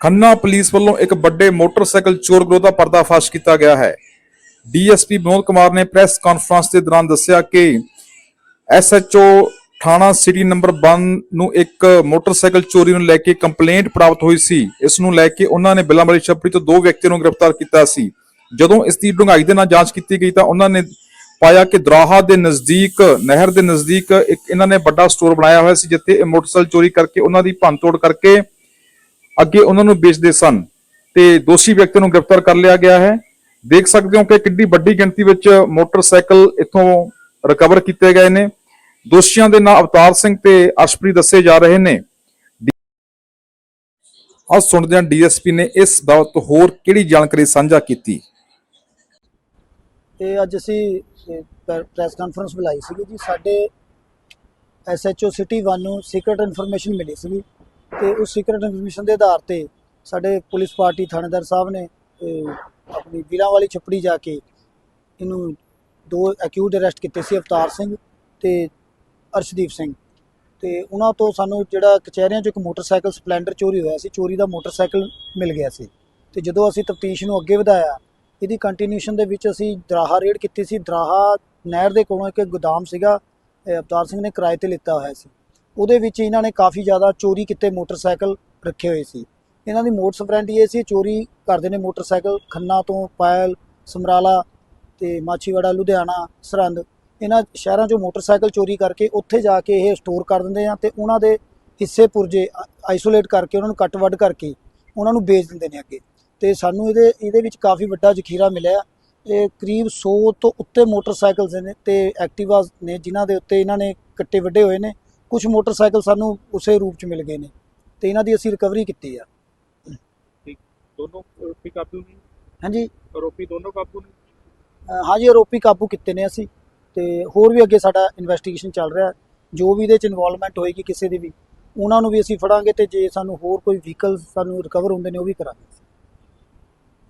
Khanna police ਵੱਲੋਂ ਇੱਕ ਵੱਡੇ ਮੋਟਰਸਾਈਕਲ ਚੋਰ ਗਰੋਹ ਦਾ ਪਰਦਾਫਾਸ਼ ਕੀਤਾ ਗਿਆ ਹੈ। ਡੀਐਸਪੀ ਵਿਨੋਦ ਕੁਮਾਰ ਨੇ ਪ੍ਰੈਸ ਕਾਨਫਰੰਸ ਦੇ ਦੌਰਾਨ ਦੱਸਿਆ ਕਿ ਐਸਐਚਓ ਥਾਣਾ ਸਿਟੀ ਨੰਬਰ 1 ਨੂੰ ਇੱਕ ਮੋਟਰਸਾਈਕਲ ਚੋਰੀ ਨੂੰ ਲੈ ਕੇ ਕੰਪਲੇਂਟ ਪ੍ਰਾਪਤ ਹੋਈ ਸੀ। ਇਸ ਨੂੰ ਲੈ ਕੇ ਉਹਨਾਂ ਨੇ ਬਿਲਾਮਲੀ ਛੱਪੜੀ ਤੋਂ ਦੋ ਵਿਅਕਤੀਆਂ ਨੂੰ ਗ੍ਰਿਫਤਾਰ ਕੀਤਾ ਸੀ। ਜਦੋਂ ਇਸ ਦੀ ਡੂੰਘਾਈ ਦੇ ਨਾਲ ਜਾਂਚ ਕੀਤੀ ਗਈ ਤਾਂ ਉਹਨਾਂ ਨੇ ਪਾਇਆ ਕਿ ਦਰਾਹਾ ਦੇ ਨਜ਼ਦੀਕ, ਨਹਿਰ ਦੇ ਨਜ਼ਦੀਕ ਇੱਕ ਇਹਨਾਂ ਨੇ ਵੱਡਾ ਸਟੋਰ ਬਣਾਇਆ ਹੋਇਆ ਸੀ, ਜਿੱਥੇ ਇਹ ਮੋਟਰਸਾਈਕਲ ਚੋਰੀ ਕਰਕੇ ਉਹਨਾਂ ਦੀ ਭੰਨਤੋੜ ਕਰਕੇ ਅੱਗੇ ਉਹਨਾਂ ਨੂੰ ਵੇਚਦੇ ਸਨ। ਤੇ ਦੋਸ਼ੀ ਵਿਅਕਤੀ ਨੂੰ ਗ੍ਰਿਫਤਾਰ ਕਰ ਲਿਆ ਗਿਆ ਹੈ। ਦੇਖ ਸਕਦੇ ਹੋ ਕਿ ਕਿੰਨੀ ਵੱਡੀ ਗਿਣਤੀ ਵਿੱਚ ਮੋਟਰਸਾਈਕਲ ਇੱਥੋਂ ਰਿਕਵਰ ਕੀਤੇ ਗਏ ਨੇ। ਦੋਸ਼ੀਆਂ ਦੇ ਨਾਂ ਅਵਤਾਰ ਸਿੰਘ ਤੇ ਅਰਸ਼ਪ੍ਰੀਤ ਦੱਸੇ ਜਾ ਰਹੇ ਨੇ। ਆਹ ਸੁਣਦੇ ਹਾਂ ਡੀਐਸਪੀ ਨੇ ਇਸ ਬਾਬਤ ਹੋਰ ਕਿਹੜੀ ਜਾਣਕਾਰੀ ਸਾਂਝਾ ਕੀਤੀ। ਇਹ ਅੱਜ ਅਸੀਂ ਪ੍ਰੈਸ ਕਾਨਫਰੰਸ ਬੁਲਾਈ ਸੀਗੀ ਜੀ। ਸਾਡੇ ਐਸਐਚਓ ਸਿਟੀ 1 ਨੂੰ ਸੀਕ੍ਰੀਟ ਇਨਫੋਰਮੇਸ਼ਨ ਮਿਲੀ ਸੀਗੀ। ਤੇ ਉਸ ਸੀਕ੍ਰੀਟ ਇਨਫੋਰਮੇਸ਼ਨ ਦੇ ਆਧਾਰ ਤੇ ਸਾਡੇ ਪੁਲਿਸ ਪਾਰਟੀ ਥਾਣੇਦਾਰ ਸਾਹਿਬ ਨੇ ਆਪਣੀ ਵੀਰਾਂ ਵਾਲੀ ਛੱਪੜੀ ਜਾ ਕੇ ਇਹਨੂੰ ਦੋ ਅਕਿਊਡ ਅਰੈਸਟ ਕੀਤੇ ਸੀ, ਅਵਤਾਰ ਸਿੰਘ ਤੇ ਅਰਸ਼ਦੀਪ ਸਿੰਘ। ਤੇ ਉਹਨਾਂ ਤੋਂ ਸਾਨੂੰ ਜਿਹੜਾ ਕਚਹਿਰੀਆਂ 'ਚ ਇੱਕ ਮੋਟਰਸਾਈਕਲ ਸਪਲੈਂਡਰ ਚੋਰੀ ਹੋਇਆ ਸੀ, ਚੋਰੀ ਦਾ ਮੋਟਰਸਾਈਕਲ ਮਿਲ ਗਿਆ ਸੀ। ਤੇ ਜਦੋਂ ਅਸੀਂ ਤਫਤੀਸ਼ ਨੂੰ ਅੱਗੇ ਵਧਾਇਆ, ਇਹਦੀ ਕੰਟੀਨਿਊਸ਼ਨ ਦੇ ਵਿੱਚ ਅਸੀਂ ਦਰਾਹਾ ਰੇਡ ਕੀਤੀ ਸੀ। ਦਰਾਹਾ ਨਹਿਰ ਦੇ ਕੋਲੋਂ ਇੱਕ ਗੋਦਾਮ ਸੀਗਾ ਅਵਤਾਰ ਸਿੰਘ ਨੇ ਕਿਰਾਏ ਤੇ ਲਿੱਤਾ ਹੋਇਆ ਸੀ। ਉਹਦੇ ਵਿੱਚ ਇਹਨਾਂ ਨੇ ਕਾਫੀ ਜ਼ਿਆਦਾ ਚੋਰੀ ਕੀਤੇ ਮੋਟਰਸਾਈਕਲ ਰੱਖੇ ਹੋਏ ਸੀ। ਇਹਨਾਂ ਦੀ ਮੋਟਸ ਫਰੈਂਡ ਇਹ ਸੀ, ਚੋਰੀ ਕਰਦੇ ਨੇ ਮੋਟਰਸਾਈਕਲ, ਖੰਨਾ ਤੋਂ ਪਾਇਲ, ਸਮਰਾਲਾ ਤੇ ਮਾਛੀਵਾੜਾ, ਲੁਧਿਆਣਾ, ਸਰਹੰਦ। ਇਹਨਾਂ ਸ਼ਹਿਰਾਂ 'ਚੋਂ ਮੋਟਰਸਾਈਕਲ ਚੋਰੀ ਕਰਕੇ ਉੱਥੇ ਜਾ ਕੇ ਇਹ ਸਟੋਰ ਕਰ ਦਿੰਦੇ ਆ ਤੇ ਉਹਨਾਂ ਦੇ ਹਿੱਸੇ ਪੁਰਜੇ ਆਈਸੋਲੇਟ ਕਰਕੇ ਉਹਨਾਂ ਨੂੰ ਕੱਟ ਵੱਢ ਕਰਕੇ ਉਹਨਾਂ ਨੂੰ ਵੇਚ ਦਿੰਦੇ ਨੇ ਅੱਗੇ। ਤੇ ਸਾਨੂੰ ਇਹਦੇ ਇਹਦੇ ਵਿੱਚ ਕਾਫੀ ਵੱਡਾ ਜ਼ਖੀਰਾ ਮਿਲਿਆ। ਇਹ ਕਰੀਬ 100 ਤੋਂ ਉੱਤੇ ਮੋਟਰਸਾਈਕਲਸ ਨੇ ਤੇ ਐਕਟਿਵਾਸ ਨੇ ਜਿਨ੍ਹਾਂ ਦੇ ਉੱਤੇ ਇਹਨਾਂ ਨੇ ਕੱਟੇ ਵੱਡੇ ਹੋਏ ਨੇ। ਕੁਝ ਮੋਟਰਸਾਈਕਲ ਸਾਨੂੰ ਉਸੇ ਰੂਪ 'ਚ ਮਿਲ ਗਏ ਨੇ ਤੇ ਇਹਨਾਂ ਦੀ ਅਸੀਂ ਰਿਕਵਰੀ ਕੀਤੀ ਆ। ਦੋਨੋਂ ਆਰੋਪੀ ਕਾਬੂ ਨੇ? ਹਾਂਜੀ। ਆਰੋਪੀ ਦੋਨੋਂ ਕਾਬੂ ਨੇ? ਅ, ਹਾਂਜੀ ਆਰੋਪੀ ਕਾਬੂ ਕੀਤੇ ਨੇ ਅਸੀਂ ਤੇ ਹੋਰ ਵੀ ਅੱਗੇ ਸਾਡਾ ਇਨਵੈਸਟੀਗੇਸ਼ਨ ਚੱਲ ਰਿਹਾ। ਜੋ ਵੀ ਇਹਦੇ ਚ ਇਨਵੋਲਵਮੈਂਟ ਹੋਏਗੀ ਕਿਸੇ ਦੀ ਵੀ ਉਹਨਾਂ ਨੂੰ ਵੀ ਅਸੀਂ ਫੜਾਂਗੇ ਤੇ ਜੇ ਸਾਨੂੰ ਹੋਰ ਕੋਈ ਵਹੀਕਲ ਸਾਨੂੰ ਰਿਕਵਰ ਹੁੰਦੇ ਨੇ ਉਹ ਵੀ ਕਰਾਂਗੇ।